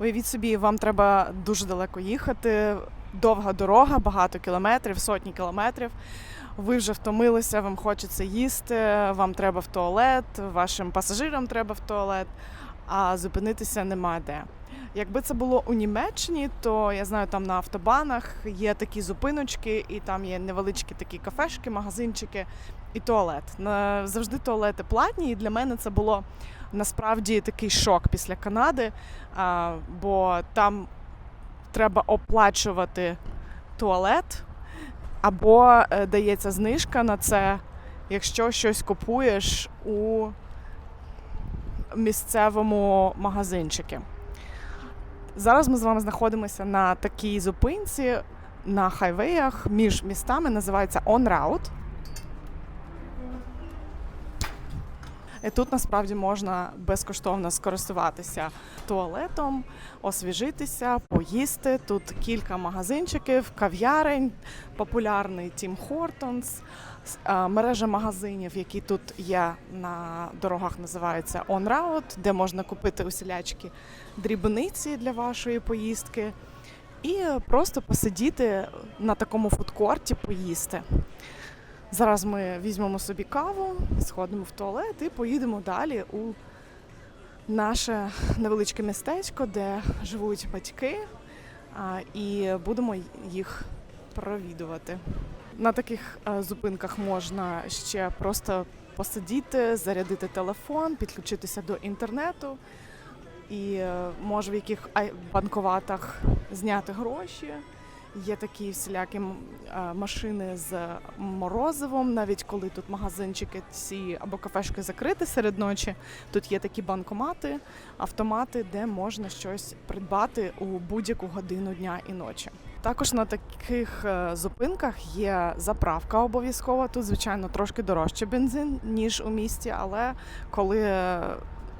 Уявіть собі, вам треба дуже далеко їхати, довга дорога, багато кілометрів, сотні кілометрів. Ви вже втомилися, вам хочеться їсти, вам треба в туалет, вашим пасажирам треба в туалет, а зупинитися нема де. Якби це було у Німеччині, то я знаю, там на автобанах є такі зупиночки, і там є невеличкі такі кафешки, магазинчики і туалет. Завжди туалети платні, і для мене це було насправді такий шок після Канади, бо там треба оплачувати туалет, або е, дається знижка на це, якщо щось купуєш у місцевому магазинчику. Зараз ми з вами знаходимося на такій зупинці на хайвеях між містами, називається On Route. Тут насправді можна безкоштовно скористуватися туалетом, освіжитися, поїсти. Тут кілька магазинчиків, кав'ярень, популярний Тім Хортонс, мережа магазинів, які тут є на дорогах, називається On Route, де можна купити усілячкі дрібниці для вашої поїздки і просто посидіти на такому фудкорті, поїсти. Зараз ми візьмемо собі каву, сходимо в туалет і поїдемо далі у наше невеличке містечко, де живуть батьки, і будемо їх провідувати. На таких е, зупинках можна ще просто посидіти, зарядити телефон, підключитися до інтернету і е, може в яких банкоматах зняти гроші. Є такі всілякі машини з морозивом, навіть коли тут магазинчики ці або кафешки закриті серед ночі. Тут є такі банкомати, автомати, де можна щось придбати у будь-яку годину дня і ночі. Також на таких е, зупинках є заправка обов'язкова. Тут, звичайно, трошки дорожче бензин, ніж у місті, але коли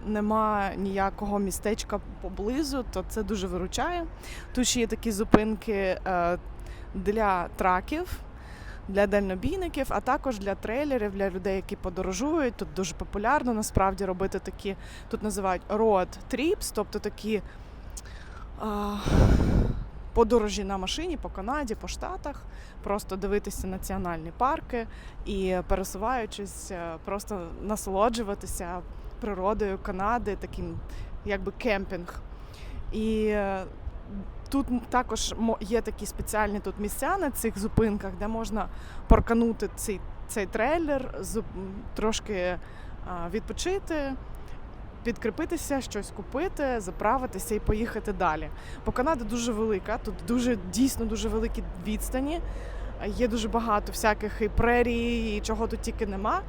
нема ніякого містечка поблизу, то це дуже виручає. Тут ще є такі зупинки е, для траків. Для дальнобійників, а також для трейлерів, для людей, які подорожують. Тут дуже популярно насправді робити такі, тут називають road trips, тобто такі а, подорожі на машині по Канаді, по Штатах, просто дивитися національні парки і пересуваючись, е, просто насолоджуватися природою Канади, таким якби кемпінг. І е, тут також є такі спеціальні тут місця на цих зупинках, де можна парканути цей, цей трейлер, трошки відпочити, підкріпитися, щось купити, заправитися і поїхати далі. Бо Канада дуже велика, тут дуже дійсно дуже великі відстані. Є дуже багато всяких і прерій, і чого тут тільки нема.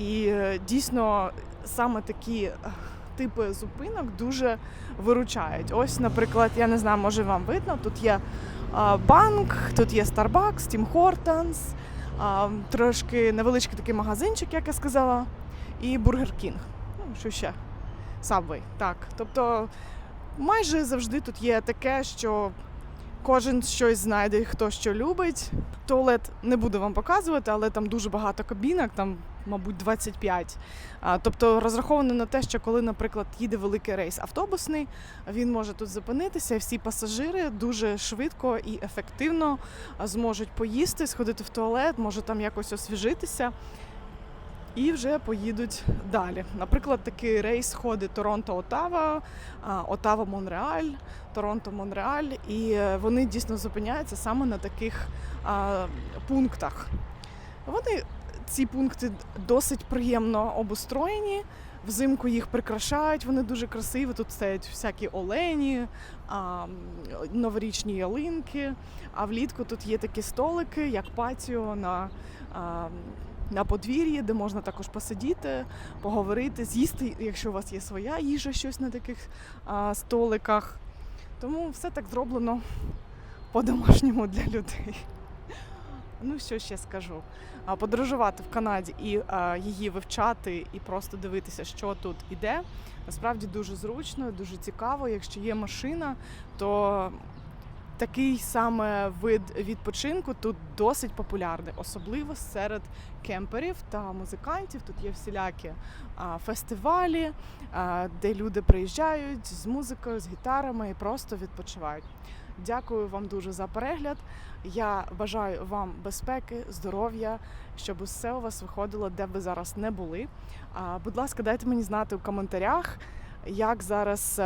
І е, дійсно саме такі е, типи зупинок дуже виручають. Ось, наприклад, я не знаю, може вам видно, тут є банк, тут є Starbucks, Tim Hortons, трошки невеличкий такий магазинчик, як я сказала, і Burger King. Ну, що ще? Subway, так. Тобто майже завжди тут є таке, що кожен щось знайде, хто що любить. Туалет не буду вам показувати, але там дуже багато кабінок, там, мабуть, 25. А, Тобто розраховано на те, що коли, наприклад, їде великий рейс автобусний, він може тут зупинитися, і всі пасажири дуже швидко і ефективно зможуть поїсти, сходити в туалет, може там якось освіжитися. І вже поїдуть далі. Наприклад, такий рейс ходить Торонто-Отава, Отава-Монреаль, Торонто-Монреаль, і е, вони дійсно зупиняються саме на таких а, пунктах. Вони ці пункти досить приємно обустроєні. Взимку їх прикрашають, вони дуже красиві. Тут стоять всякі олені, а, новорічні ялинки. А влітку тут є такі столики, як патіо на, а, на подвір'ї, де можна також посидіти, поговорити, з'їсти, якщо у вас є своя їжа, щось на таких а, столиках. Тому все так зроблено по-домашньому для людей. Ну, що ще скажу? Подорожувати в Канаді і її вивчати, і просто дивитися, що тут іде. Насправді дуже зручно, дуже цікаво. Якщо є машина, то такий саме вид відпочинку тут досить популярний, особливо серед кемперів та музикантів. Тут є всілякі фестивалі, де люди приїжджають з музикою, з гітарами і просто відпочивають. Дякую вам дуже за перегляд. Я бажаю вам безпеки, здоров'я, щоб усе у вас виходило, де ви зараз не були. Будь ласка, дайте мені знати у коментарях, як зараз.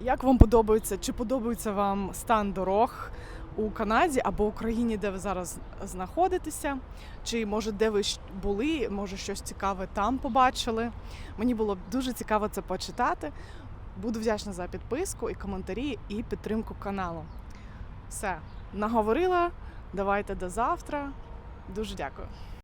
Як вам подобається, чи подобається вам стан дорог у Канаді або Україні, де ви зараз знаходитеся? Чи може де ви були, може щось цікаве там побачили? Мені було б дуже цікаво це почитати. Буду вдячна за підписку і коментарі, і підтримку каналу. Все, наговорила. Давайте до завтра. Дуже дякую.